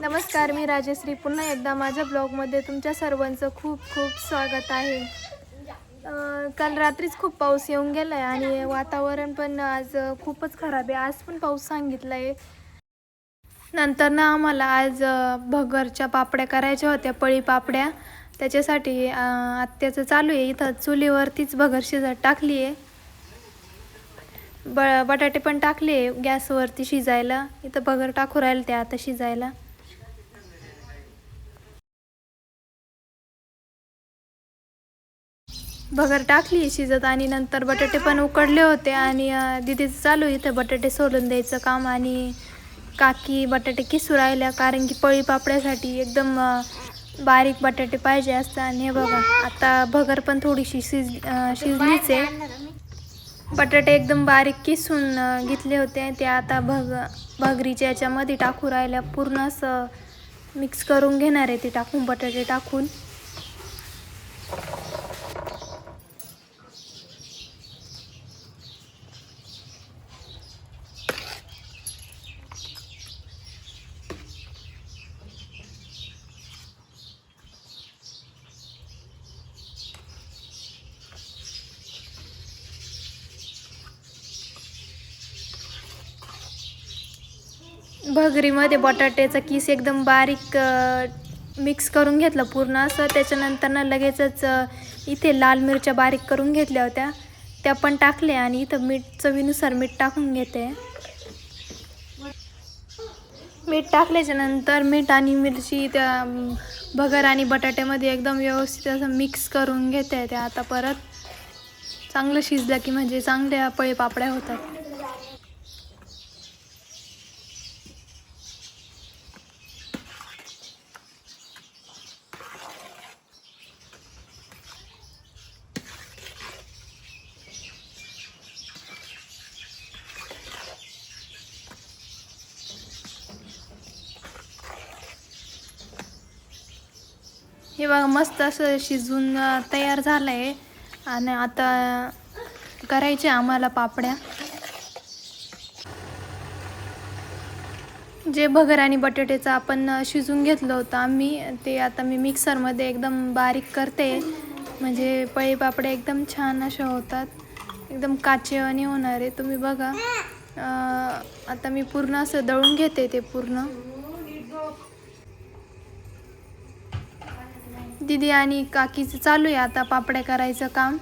नमस्कार मी राजश्री. पुन्हा एकदा माझ्या ब्लॉगमध्ये तुमच्या सर्वांचं खूप खूप स्वागत आहे. काल रात्रीच खूप पाऊस येऊन गेला आहे आणि वातावरण पण आज खूपच खराब आहे. आज पण पाऊस सांगितला आहे नंतर ना आम्हाला आज भगरच्या पापड्या करायच्या होत्या पळी पापड्या. त्याच्यासाठी आत्याचं चालू आहे. इथं चुलीवरतीच भगर शिजत टाकली आहे ब बटाटे पण टाकले गॅसवरती शिजायला. इथं भगर टाकू राहिले ते आता शिजायला. भगर टाकली शिजत आणि नंतर बटाटे पण उकडले होते आणि दिदीचं दीदीचं चालू इथं बटाटे सोलून द्यायचं काम आणि काकी बटाटे किसू राहिल्या कारण की पळी पापड्यासाठी एकदम बारीक बटाटे पाहिजे असतात आणि हे बघा आता भगर पण थोडीशी शिज शिजलीच आहे. बटाटे एकदम बारीक किसून घेतले होते ते आता भग भगरीच्या याच्यामध्ये टाकू राहिल्या. पूर्ण असं मिक्स करून घेणार आहे ते टाकून बटाटे टाकून. भगरीमध्ये बटाट्याचा किस एकदम बारीक मिक्स करून घेतलं पूर्ण असं. त्याच्यानंतर ना लगेचच इथे लाल मिरच्या बारीक करून घेतल्या होत्या. त्या पण टाकल्या आणि इथं मीठ चवीनुसार मीठ टाकून घेते. मीठ टाकल्याच्यानंतर मीठ आणि मिरची त्या भगर आणि बटाट्यामध्ये एकदम व्यवस्थित असं मिक्स करून घेते त्या. आता परत चांगलं शिजलं की म्हणजे चांगल्या पळे पापड्या होतात. हे बघा मस्त असं शिजून तयार झालं आहे आणि आता करायचे आम्हाला पापड्या. जे भगर आणि बटाट्याचं आपण शिजून घेतलं होतं आम्ही ते आता मी मिक्सरमध्ये एकदम बारीक करते. म्हणजे पळी पापड्या एकदम छान अशा होतात. एकदम काचेवानी होणार. आहे तुम्ही बघा आता मी पूर्ण असं दळून घेते ते पूर्ण. दीदी आणि काकीचं चालू आहे आता पापड्या करायचं काम.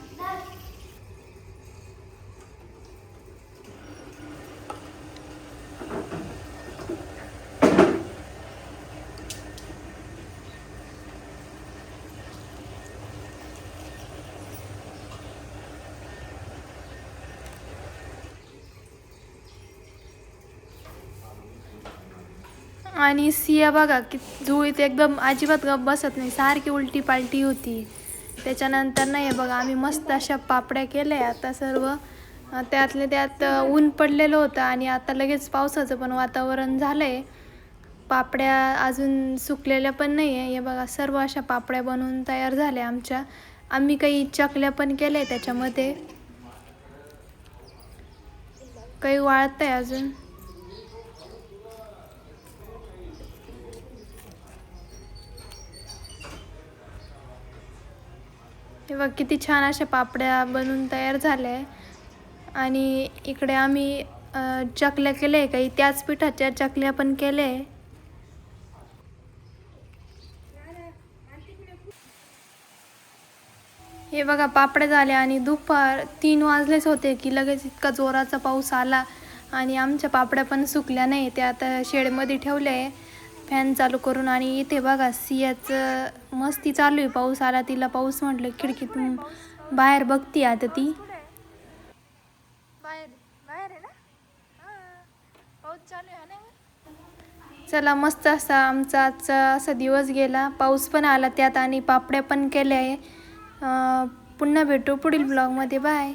आणि सिया बघा की जुळीत एकदम अजिबात गप बसत नाही. सारखी उलटी पालटी होती. त्याच्यानंतर नाही बघा आम्ही मस्त अशा पापड्या केल्या. आता सर्व त्यातले त्यात ऊन पडलेलं होतं आणि आता लगेच पावसाचं पण वातावरण झालं आहे पापड्या अजून सुकलेल्या पण नाही आहे हे बघा सर्व अशा पापड्या बनवून तयार झाल्या आमच्या. आम्ही काही चकल्या पण केल्या आहे त्याच्यामध्ये. काही वाळत आहे अजून. हे बघ किती छान अशा पापड्या बनवून तयार झाल्या आहे. आणि इकडे आम्ही चकल्या केल्या आहे काही. त्याच पिठाच्या चकल्या पण केल्या आहे. हे बघा पापड्या झाल्या आणि दुपार तीन वाजलेच होते की लगेच इतका जोराचा पाऊस आला. आणि आमच्या पापड्या पण सुकल्या नाही. त्या आता शेडमध्ये ठेवल्या आहे. फॅन चालू करून आणि इथे बघा सियाचं मस्ती चालू आहे. पाऊस आला तिला पाऊस म्हटलं खिडकीतून बाहेर बघती आता ती. बाहेर बाहेर आहे ना? पाऊस चालू मस्त असा आमचा आजचा असा दिवस गेला. पाऊस पण आला त्यात आणि पापड्या पण केल्या आहे. पुन्हा भेटू पुढील ब्लॉगमध्ये बाय